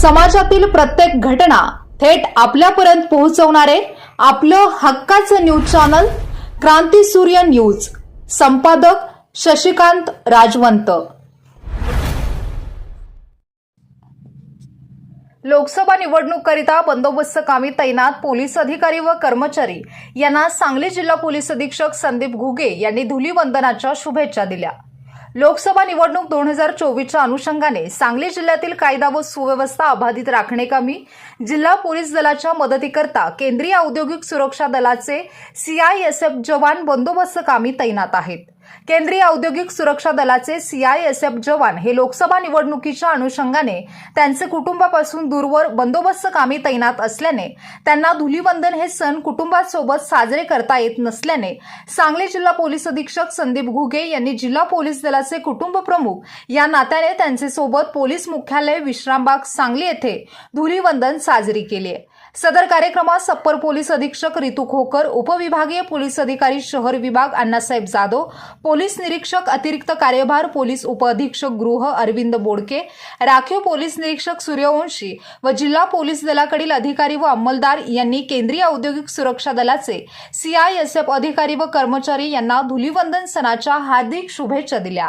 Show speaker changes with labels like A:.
A: समाजातील प्रत्येक घटना थेट आपल्यापर्यंत पोहोचवणारे आपलं हक्काचं न्यूज चॅनल क्रांती सूर्य न्यूज. संपादक शशिकांत राजवंत. लोकसभा निवडणूककरिता बंदोबस्त कामी तैनात पोलीस अधिकारी व कर्मचारी यांना सांगली जिल्हा पोलीस अधीक्षक संदीप घुगे यांनी धुलीवंदनाच्या शुभेच्छा दिल्या. लोकसभा निवडणूक दोन हजार चोवीसच्या अनुषंगाने सांगली जिल्ह्यातील कायदा व सुव्यवस्था अबाधित राखणेकामी जिल्हा पोलीस दलाच्या मदतीकरता केंद्रीय औद्योगिक सुरक्षा दलाचे सीआयएसएफ जवान बंदोबस्त कामी तैनात आहेत. केंद्रीय औद्योगिक सुरक्षा दलाचे सीआयएसएफ जवान हे लोकसभा निवडणुकीच्या अनुषंगाने त्यांचे कुटुंबापासून दूरवर बंदोबस्त कामी तैनात असल्याने त्यांना धुलीवंदन हे सण कुटुंबासोबत साजरे करता येत नसल्याने सांगली जिल्हा पोलीस अधीक्षक संदीप घुगे यांनी जिल्हा पोलीस दलाचे कुटुंब प्रमुख या नात्याने त्यांचे सोबत पोलीस मुख्यालय विश्रामबाग सांगली येथे धुलीवंदन साजरी केली आहे. सदर कार्यक्रमात सप्पर पोलीस अधीक्षक रितू खोकर उपविभागीय पोलीस अधिकारी शहर विभाग अण्णासाहेब जाधव पोलीस निरीक्षक अतिरिक्त कार्यभार पोलीस उपअधीक्षक गृह अरविंद बोडके राखीव पोलीस निरीक्षक सूर्यवंशी व जिल्हा पोलीस दलाकडील अधिकारी व अंमलदार यांनी केंद्रीय औद्योगिक सुरक्षा दलाचे सीआयएसएफ अधिकारी व कर्मचारी यांना धुलीवंदन सणाच्या हार्दिक शुभेच्छा दिल्या.